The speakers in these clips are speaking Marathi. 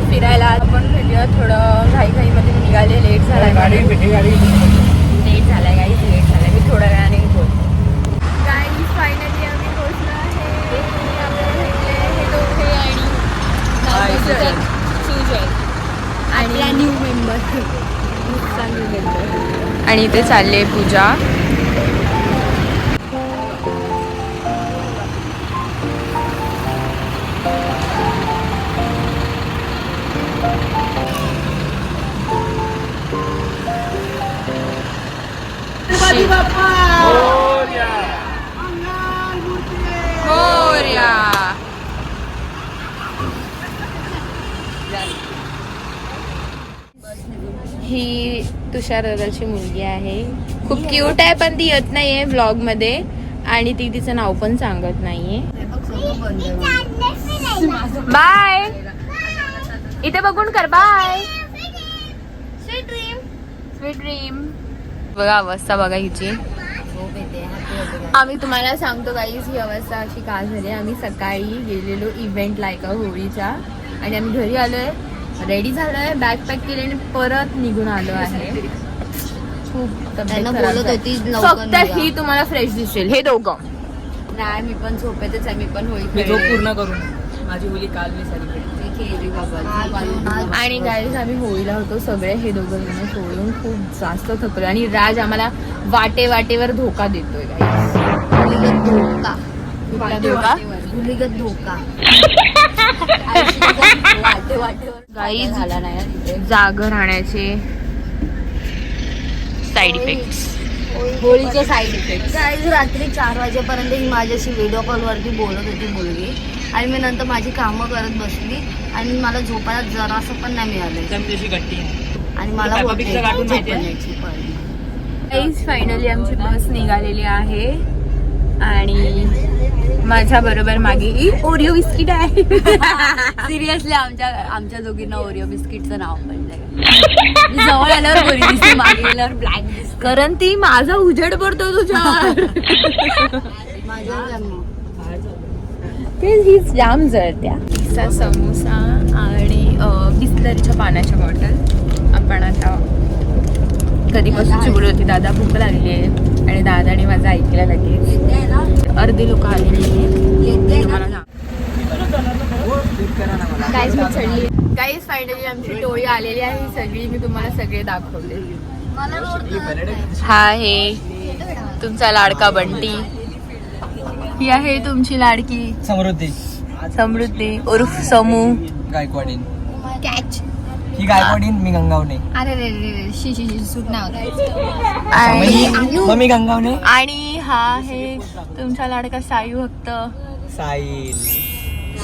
सोबत फिरायला. आपण भेटूया थोडं घाई घाईमध्ये निघाले लेट झाला लेट झालाय गाडी. लेट झालाय मी थोड्या वेळाने फायनली आम्ही पोहोचलो आहे. आपल्याला भेटले हे दोघे आणि सुजय. सुजय. आणि न्यू मेंबर आणि इथे चालले पूजा. तुषार दादाची मुलगी आहे. खूप क्यूट आहे पण ती येत नाहीये ब्लॉगमध्ये आणि ती तिचं नाव पण सांगत नाहीये. बाय इथे बघून कर बाय स्वीट ड्रीम बघा अवस्था बघा हिची. आम्ही तुम्हाला सांगतो काहीच ही अवस्था अशी का झाली आम्ही सकाळी गेलेलो इव्हेंटला एका होळीच्या. आणि आम्ही घरी आलोय. रेडी झालोय बॅग पॅक केली आणि परत निघून आलो आहे. खूप तब्येत त्यांना खराब बोलत झाली. होती लवकर फक्त निघा. ही तुम्हाला फ्रेश दिसेल. हे दोघं. नाही मी पण झोपेतच आहे मी पण होळी मी झोप. पूर्ण करून माझी मुली काल मी सेलिब्रेट मी खेळली बाबा आज- आणि गाईज आम्ही होळीला होतो सगळे हे दोघं जण सोडून खूप जास्त थकलो आणि राज आम्हाला वाटे वाटेवर धोका देतोय गाईज धोका. कुठला धोका. भूमिगत धोका Guys, झाला नाही. जाग राहण्याचे साईड इफेक्ट्स होळीचे साईड इफेक्ट गाईज रात्री चार वाजेपर्यंत ही माझ्याशी व्हिडिओ कॉलवरती बोलत होती मुलगी. आणि मी नंतर माझी कामं करत बसली. आणि मला झोपायला जरासं पण नाही मिळालं. आणि मला फायनली आमची बस निघालेली आहे. आणि माझ्या बरोबर मागे ई, ओरिओ बिस्किट आहे. सिरियसली आमच्या आमच्या दोघींना ओरिओ बिस्किटचं नाव पडलंय जवळ आल्यावर गोरी दिसते मागे गेल्यावर ब्लॅक दिसते कारण ती माझा उजेड पडतो तुझ्यावर. माझ्या जन्म. ते हीच जाम जळत्या पिझ्झा समोसा आणि बिस्लरीच्या पाण्याच्या बॉटल. आपण आता कधीपासून बोलत होती दादा? भूक लागली आहे. आणि दादाने माझं ऐकलं लगेच. अर्धे लोक आलेली काहीच मी चढली. काहीच फायनली आमची टोळी आलेली आहे. ही सगळी मी तुम्हाला सगळे दाखवले हा आहे तुमचा लाडका बंटी. ही आहे तुमची लाडकी. समृद्धी. समृद्धी. उर्फ समू. गायकवाडीन. कॅच ही गायकवाडीन मी गंगावणे अरे रे रे रे शी शी शी सूट नाही होत. आणि मी गंगावणे आणि हा आहे तुमचा लाडका सायू भक्त. साईल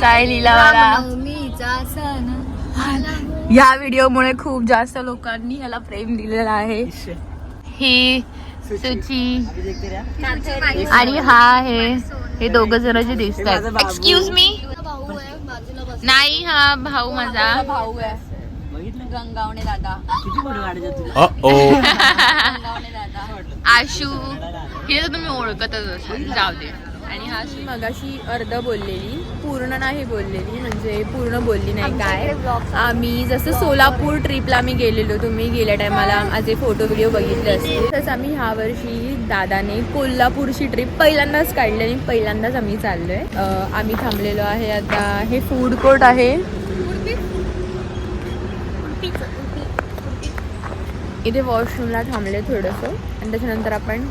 साई लीलावाला सण. या व्हिडिओमुळे खूप जास्त लोकांनी ह्याला प्रेम दिलेलं आहे. ही सुची. आणि हा आहे हे दोघं जण जे दिसतात एक्सक्यूज मी नाही हा भाऊ माझा. भाऊ आहे. गंगावणे दादा. गंगावणे दादा. आशू. हे तर तुम्ही ओळखतच असाल. जाऊ दे. आणि हा मगाशी अर्ध बोललेली पूर्ण नाही बोललेली म्हणजे पूर्ण बोलली नाही काय. आम्ही जसं सोलापूर ट्रिपला आम्ही गेलेलो तुम्ही गेल्या टायमाला माझे फोटो व्हिडिओ बघितले असतील. तसं आम्ही ह्या वर्षी दादाने कोल्हापूरची ट्रिप पहिल्यांदाच काढली आणि पहिल्यांदाच आम्ही चाललोय. अं, आम्ही थांबलेलो आहे आता हे फूड कोर्ट आहे. इथे वॉशरूमला थांबले थोडंसं. आणि त्याच्यानंतर आपण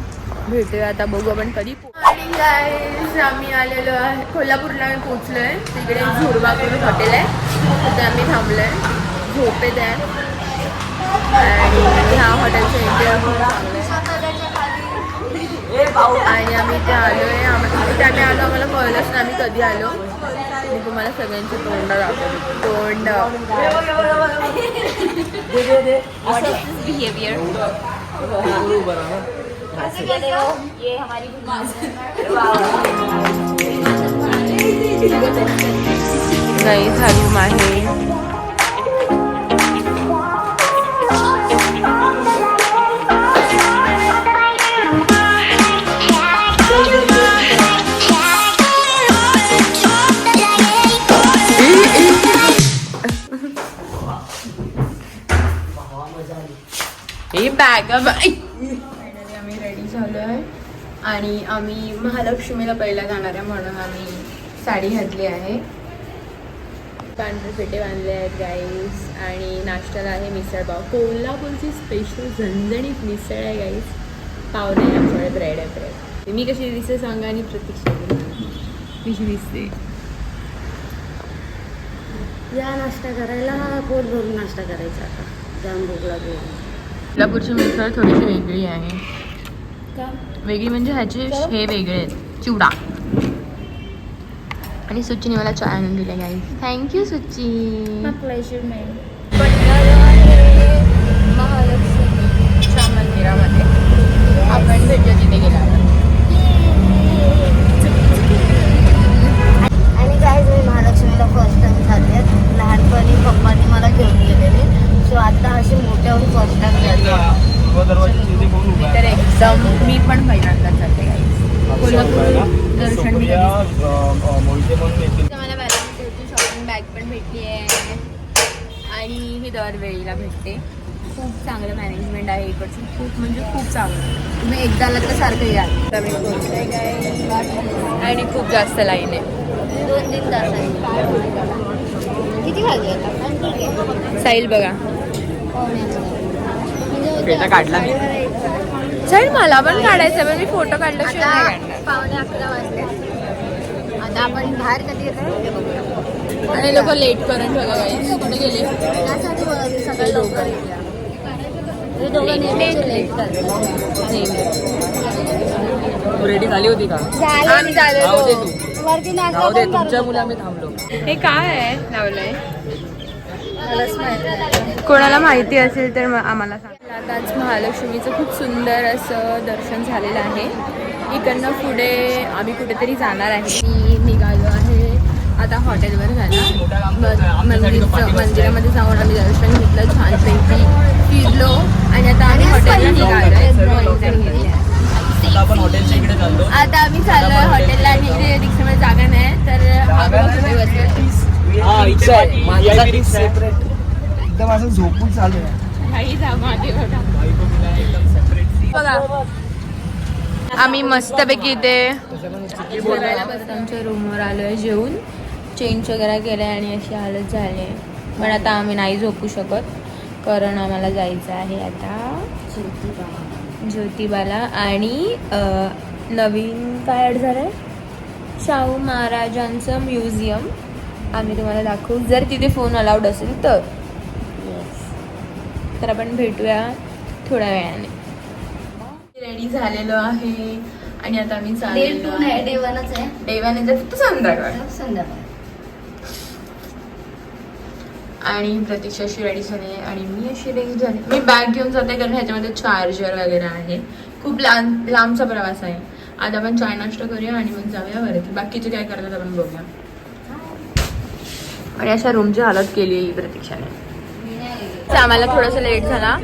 भेटूया. आता बघू आपण कधी पो- आणि आम्ही आलेलो आहे. कोल्हापूरला आम्ही पोचलोय तिकडे झुरबा करून हॉटेल आहे. तिथे आम्ही थांबलोय. झोपेत आहे आणि ह्या हॉटेलचं इंटेरियर खूप चांगलं आहे आणि आम्ही इथे आलो आम्हाला इथे आम्ही आलो आम्हाला कळलंच ना आम्ही कधी आलो. मी तुम्हाला सगळ्यांची तोंड दाखवतो. तोंड. बिहेवियर नाही हा रूम आहे. फायनली आम्ही रेडी झालो आहे आणि आम्ही महालक्ष्मीला पहिला जाणार आहे म्हणून आम्ही साडी घातली आहे. पांढरे फेटे बांधले आहेत गाईस आणि नाश्त्याला आहे मिसळपाव कोल्हापूरची स्पेशल झणझणीत मिसळ आहे गाईस पाव नाही आमच्याकडे ब्रेड आहे ब्रेड मी कशी दिसते सांगा आणि प्रतीक्षा कशी दिसते? या नाश्ता करायला पोट भरून नाश्ता करायचा आता. जाम भूक लागली कोल्हापूरची मिसळ थोडीशी वेगळी आहे. वेगळी म्हणजे ह्याचे हे वेगळे आहेत. चिवडा. आणि सुच्चीने मला चाय आणून दिल्या गाईस थँक्यू नाही महालक्ष्मीच्या मंदिरामध्ये आपण भेटलो तिथे. सारखं या. आणि खूप जास्त लाईन आहे. दोन तीन तास किती वाजले आता? साईल बघा. काढला मी. साईल मला पण काढायचं पण मी फोटो काढल्याशिवाय पावणे अकरा वाजले. आता आपण बाहेर कधी येतो आणि लोक लेट करून ठेवलं गाईस कुठे गेले? त्यासाठी सकाळी लवकर हे दोघं नेहमी रेडी झाली होती का? आम्ही झालो वरती दे थांबलो. हे काय आहे? लावलंय. कोणाला माहिती असेल तर आम्हाला सांग. आता आज महालक्ष्मीचं खूप सुंदर असं दर्शन झालेलं आहे. इकडनं पुढे आम्ही कुठेतरी जाणार आहे. मी निघालो आहे. आता हॉटेलवर जाणार. म- मंदिरचं मंदिरामध्ये जाऊन आम्ही दर्शन घेतलं. छानपैकी फिरलो. आणि आता आम्ही हॉटेलला निघालो आता चाललो. आम्ही चाललोय हॉटेलला आणि रिक्षामध्ये जागा नाही तर हा इच्छा आहे. एकदम असं झोपून चालू आहे. आम्ही मस्तपैकी इथे आमच्या रूमवर आलोय जेवून. चेंज वगैरे केलंय आणि अशी हालत झाली पण आता आम्ही नाही झोपू शकत. कारण आम्हाला जायचं आहे आता. ज्योतिबाला. आणि नवीन काय ॲड झालं आहे शाहू महाराजांचं म्युझियम. आम्ही तुम्हाला दाखवू. जर तिथे फोन अलाउड असेल तर. तर आपण भेटूया थोड्या वेळाने. रेडी झालेलो आहे. आणि आता आम्ही डे चाललेलो टू नाही आहे. डे वनच आहे. देवाने तर फक्त संध्याकाळ. संध्याकाळ. आणि प्रतीक्षा अशी रेडी झाली आहे. आणि मी अशी रेडी झाली. मी बॅग घेऊन जाते कारण ह्याच्यामध्ये चार्जर वगैरे आहे. खूप लांब लांबचा प्रवास आहे. आता आपण चाय नाश्ता करूया आणि मग जाऊया वरती. बाकीचे काय करतात आपण बघूया. आणि अशा रूमची हालत केली प्रतीक्षाने. तर आम्हाला थोडासा लेट झाला.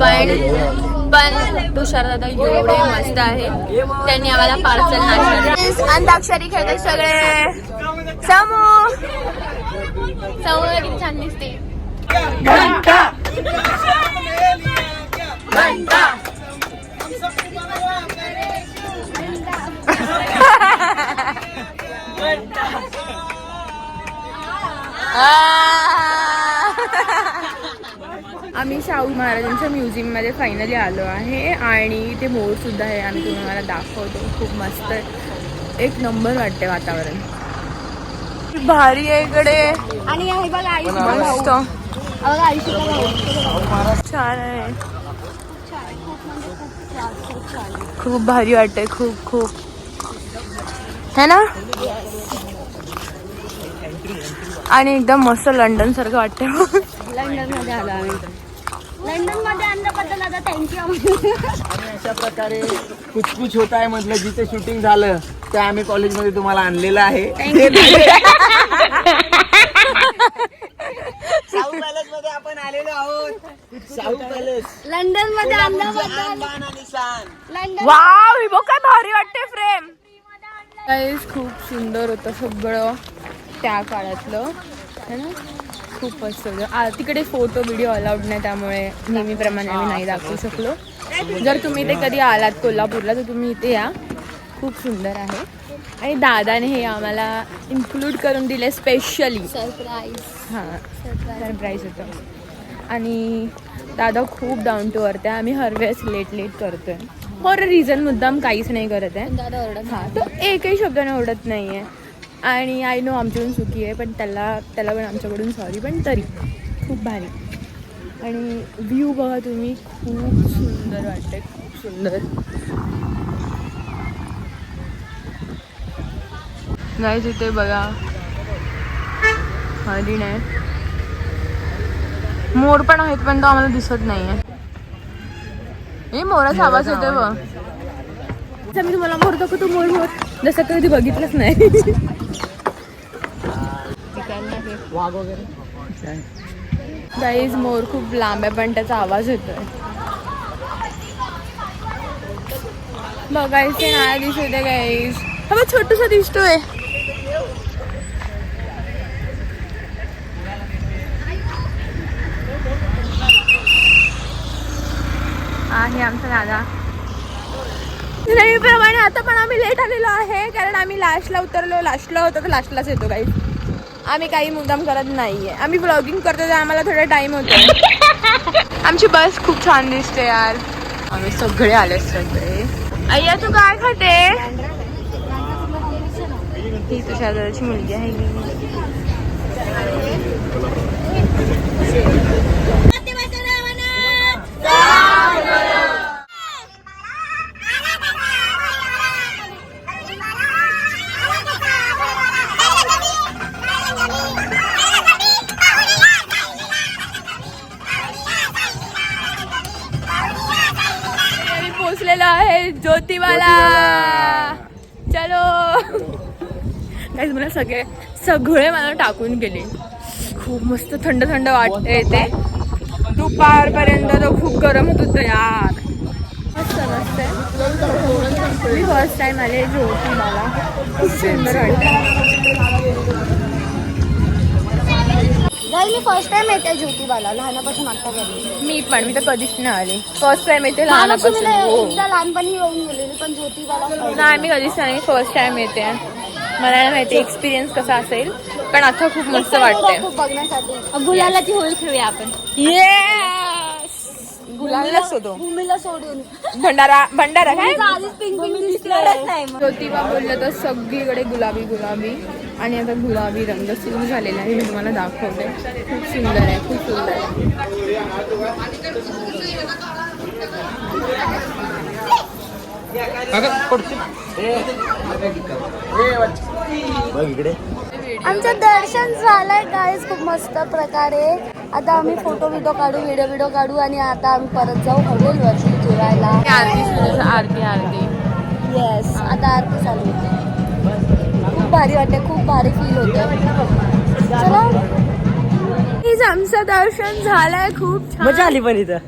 पण पण तुषार दादा एवढे मस्त आहे त्यांनी आम्हाला पार्सल नाश्ता अंताक्षरी खेळतात सगळे. समू समू किती छान दिसते आम्ही शाहू महाराजांच्या म्युझियममध्ये फायनली आलो आहे आणि ते मोर सुद्धा आहे आम्ही तुम्हाला दाखवतो खूप मस्त आहे. एक नंबर वाटते वातावरण भारी आहे इकडे. आणि हे बघा आई मस्त. बघा आयुष्य छान आहे. खूप भारी वाटते खूप खूप. है ना? आणि एकदम मस्त लंडन सारखं वाटतंय लंडनमध्ये आलो आम्ही. लंडनमध्ये आणल्याबद्दल आता थँक्यू आणि अशा प्रकारे कुछ कुछ होत आहे म्हटलं जिथे शूटिंग झालं. ते आम्ही कॉलेजमध्ये तुम्हाला आणलेलं आहे. शाहू पॅलेस मध्ये आपण आलेलो आहोत. शाहू पॅलेस लंडनमध्ये आणल्याबद्दल शान, बाण आणि शान. लंडन. वाव ही बघ काय भारी वाटते फ्रेम गाईस खूप सुंदर होतं सगळं त्या काळातलं. है ना? खूपच सगळं. तिकडे फोटो व्हिडिओ अलाउड नाही त्यामुळे नेहमीप्रमाणे आम्ही नाही दाखवू शकलो. जर तुम्ही इथे कधी आलात कोल्हापूरला तर तुम्ही इथे या. खूप सुंदर आहे. आणि दादाने हे आम्हाला इन्क्लूड करून दिले स्पेशली सरप्राईज हां सरप्राईज होतं. आणि दादा खूप डाऊन टू अर्थ आहे. आम्ही हर वेळेस लेट लेट करतोय. फॉर रिझन मुद्दाम काहीच नाही करत आहे. दादा ओरडत हां तो एकही शब्द ओढत नाही आहे आणि आय नो आमच्याकडून चुकी आहे पण त्याला त्याला पण आमच्याकडून सॉरी पण तरी. खूप भारी. आणि व्ह्यू बघा तुम्ही खूप सुंदर वाटते खूप सुंदर. नाही तिथे बघा. हरिण आहे मोर पण आहेत पण तो आम्हाला दिसत नाही आहे हे मोराचा आवाज येतोय बघ. मी तुम्हाला मोर दाखवतो मोर मोर. जसं कधी बघितलंच नाही. गाईज मोर खूप लांब आहे पण त्याचा आवाज येतोय. बघायचे नाही दिसत आहे गाईज हा छोटूसा दिसतोय. आहे आमचा दादा. नेहमीप्रमाणे आता पण आम्ही लेट आलेलो आहे कारण आम्ही लास्टला उतरलो लास्टला होतो तर लास्टलाच येतो काही आम्ही काही मुद्दाम करत नाहीये. आम्ही ब्लॉगिंग करतो तर आम्हाला थोडा टाइम होतो. आमची बस खूप छान दिसते यार. आम्ही सगळे आले सगळे. अय्या तू काय खाते? ही तुझ्या दादाची मुलगी आहे. पोचलेलो आहे ज्योतिबाला. चलो. काही मला सगळे सगळे मला टाकून गेले. खूप मस्त थंड थंड वाटते ते दुपारपर्यंत तर खूप गरम होत होतं यार. मस्त मस्त. मी फर्स्ट टाइम आले ज्योतिबाला खूप सुंदर वाटतं गाई मी फर्स्ट टाइम येते ज्योतिबाला. लहानापासून आतापर्यंत मी पण मी तर कधीच नाही आले. फर्स्ट टाइम येते लहानापासून. हो. लहानपणी येऊन गेलेली पण ज्योतिबाला first नाही मी कधीच नाही फर्स्ट टाइम येते. मला नाही माहिती एक्सपिरियन्स कसा असेल. पण आता खूप मस्त. वाटते बघण्यासाठी. गुलालाची होळी खेळूया आपण. भूमीला सोडून. भंडारा भंडारा काय? आधीच पिंक पिंक दिसणारच नाही मग. ज्योतिबा बोललं तर सगळीकडे गुलाबी गुलाबी. आणि आता गुलाबी रंग सुरू झालेला आहे. मी तुम्हाला दाखवते. खूप सुंदर आहे खूप सुंदर आहे. बघ इकडे. आमचं दर्शन झालंय गाईज खूप मस्त प्रकारे. आता आम्ही फोटो बिटो काढू व्हिडिओ बिडिओ काढू आणि आता आम्ही परत जाऊ हवेलवरती फिरायला. आरती सुरू आरती आरती. येस आता आरती चालू होते. खूप भारी वाटते खूप भारी फील होते चला. आमचं दर्शन झालंय खूप छान. मजा आली पण इथं.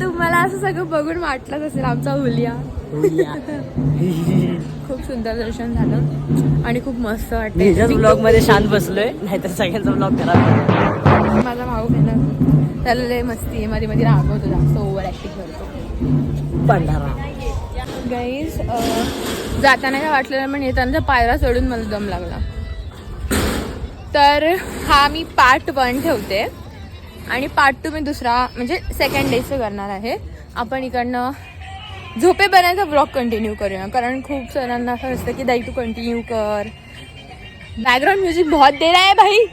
तुम्हाला असं सगळं बघून वाटलंच असेल आमचा हुलिया. खूप सुंदर दर्शन झालं आणि खूप मस्त वाटतं ब्लॉगमध्ये शांत बसलोय नाहीतर सगळ्यांचा ब्लॉग खराब माझा भाऊ ना त्याला लय मस्ती आहे. मध्ये मध्ये रागवतो जास्त ओव्हर ऍक्टिंग करतो. भंडारा गाईज जाताना काय वाटलेलं पण येताना पायरा चढून मला दम लागला. तर हा मी पार्ट वन ठेवते. आणि पार्ट टू मी दुसरा म्हणजे सेकंड डेचं करणार आहे. आपण इकडनं झोपेपर्यंत ब्लॉग कंटिन्यू करूया. कारण खूप जणांना असं असतं की दाई तू कंटिन्यू कर. बॅकग्राऊंड म्युझिक बहुत दे रहा है भाई.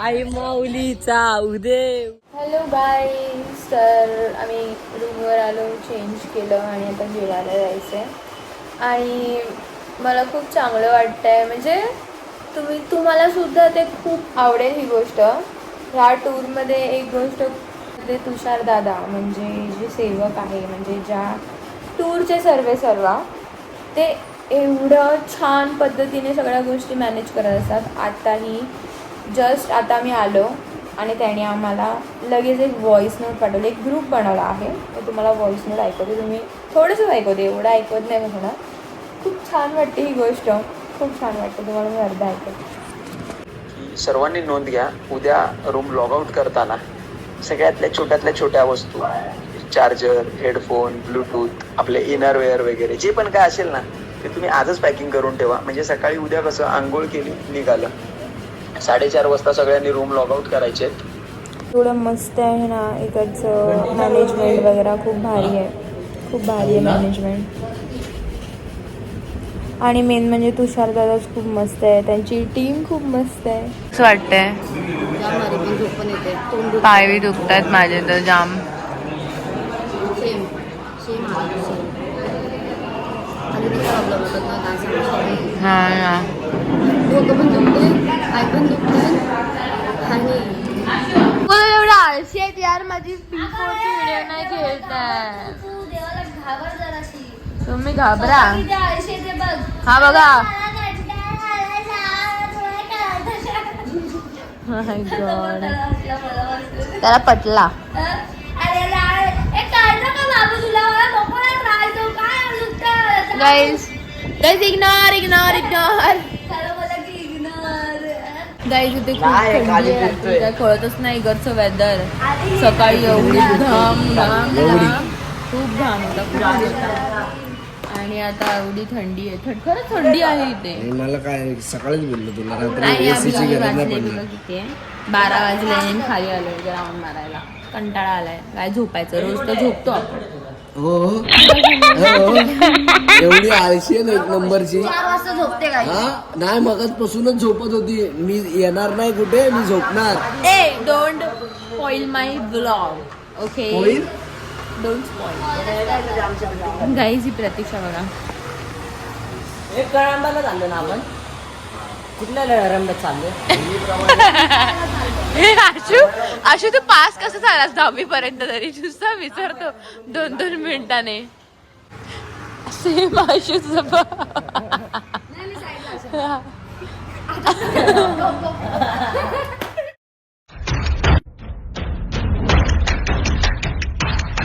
आई माऊलीचा उदेव हॅलो गाईज तर आम्ही रूमवर आलो चेंज केलं आणि आता जेवायला जायचं आहे आणि मला खूप चांगलं वाटतं आहे म्हणजे तुम्ही तुम्हाला सुद्धा ते खूप आवडेल ही गोष्ट. ह्या टूरमध्ये एक गोष्ट ते तुषार दादा म्हणजे जे सेवक आहे म्हणजे ज्या टूरचे सर्वे सर्वा ते एवढं छान पद्धतीने सगळ्या गोष्टी मॅनेज करत असतात. आत्ताही जस्ट आता मी आलो आणि त्याने आम्हाला लगेच एक व्हॉइस नोट पाठवलं. एक ग्रुप बनवला आहे. तर तुम्हाला व्हॉइस नोट ऐकवते. तुम्ही थोडंसंच ऐकवते. एवढं ऐकवत नाही म्हणा खूप छान वाटते ही गोष्ट. खूप छान वाटते. तुम्हाला मी अर्धा ऐकवते. सर्वांनी नोंद घ्या. उद्या रूम लॉग आउट करताना सगळ्यातल्या छोट्यातल्या छोट्या वस्तू चार्जर हेडफोन ब्लूटूथ आपले इनरवेअर वगैरे जे पण काय असेल ना ते तुम्ही आजच पॅकिंग करून ठेवा. म्हणजे सकाळी उद्या कसं आंघोळ केली निघालं. साडेचार वाजता सगळ्यांनी रूम लॉग आउट करायचे. एवढं मस्त आहे ना इकडचं मॅनेजमेंट वगैरे खूप भारी आहे. खूप भारी आहे मॅनेजमेंट आणि मेन म्हणजे तुषार दादाच खूप मस्त आहे. त्यांची टीम खूप मस्त आहे. असं वाटतंय. पायवी दुखतात माझे तर जाम. हा एवढं आळशी आहेत यार माझी व्हिडिओ नाही घेत तुम्ही घाबरा. हा बघा. God. त्याला पटला. Guys guys ignore ignore ignore guys इथे कळतच नाही इकडचं वेदर सकाळी एवढी घाम घाम घाम. खूप घाम होता खूप आणि आता एवढी थंडी आहे. थंड खरंच थंडी आहे इथे. मला काय सकाळीच बोललो तुला रात्री नाही AC ची आम्ही गरज नाही वाजले पडणार. बघा किती आहे बारा वाजले आणि खाली आलो राऊंड मारायला. कंटाळा आलाय. काय झोपायचं? रोज तर झोपतो आपण. हो हो. हो. एवढी आळशी आहे ना एक नंबरची. चार वाजता झोपते काय हा? नाही मगच झोपत होती. मी येणार नाही कुठे मी झोपणार. ए डोंट माय ब्लॉग ओके होईल डोंट स्पॉइल गाईज ही प्रतीक्षा बघा. एक कळंबाला चाललो ना आपण. कुठल्या चाललो आशू आशू तू पास कसं झालास दहावी पर्यंत तरी? नुसता विचारतो दोन दोन मिनिटाने. सेम आशूच